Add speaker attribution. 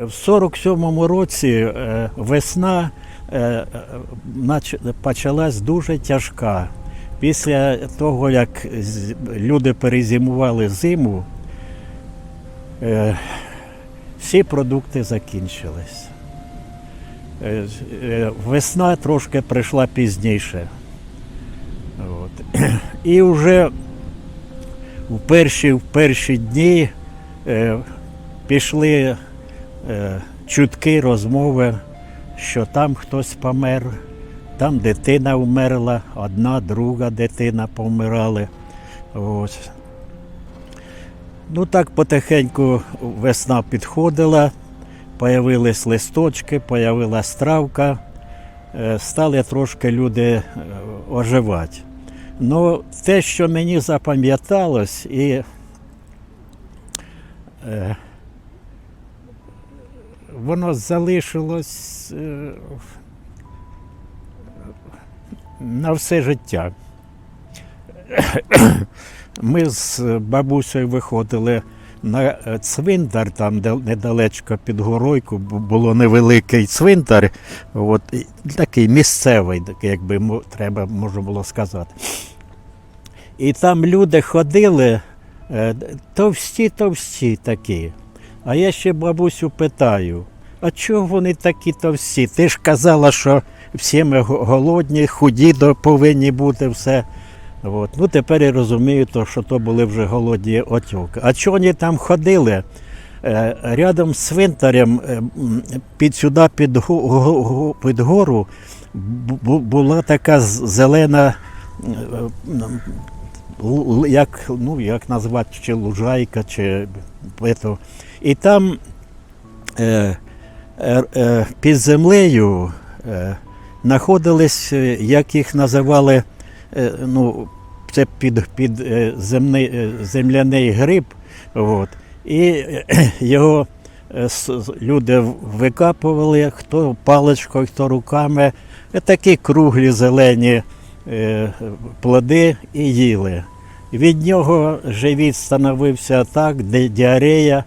Speaker 1: В 47-му році е, весна е, е, почалась дуже тяжка. Після того, як люди перезимували зиму, всі продукти закінчились. Весна трошки прийшла пізніше. От. І вже в перші, в перші дні пішли чутки, розмови, що там хтось помер, там дитина вмерла, одна, друга дитина помирали. Ну так потихеньку весна підходила, появились листочки, появилась травка, е, стали трошки люди е, оживати. Ну, те, що мені запам'яталось, і е, воно залишилось е, на все життя. Ми з бабусею виходили на е, цвинтар, там недалечко під горойку бу- було невеликий цвинтар, от, такий місцевий, якби треба можна було сказати. І там люди ходили е, товсті, товсті такі. А я ще бабусю питаю, а чого вони такі товсті? Ти ж казала, що всі ми голодні, худі повинні бути все. От. Ну, тепер я розумію, то, що то були вже голодні отьоки. А чого вони там ходили? Е, рядом з свинтарем е, під сюди, під, під гору, бу- бу- була така зелена, е, як, ну, як назвати, чи лужайка, чи. І там під землею е, знаходились, е, як їх називали, е, ну, це під, під е, земний, е, земляний гриб. От. І е, його е, люди викапували, хто паличкою, хто руками. Е, Такі круглі зелені е, плоди і їли. Від нього живіт становився так, де діарея,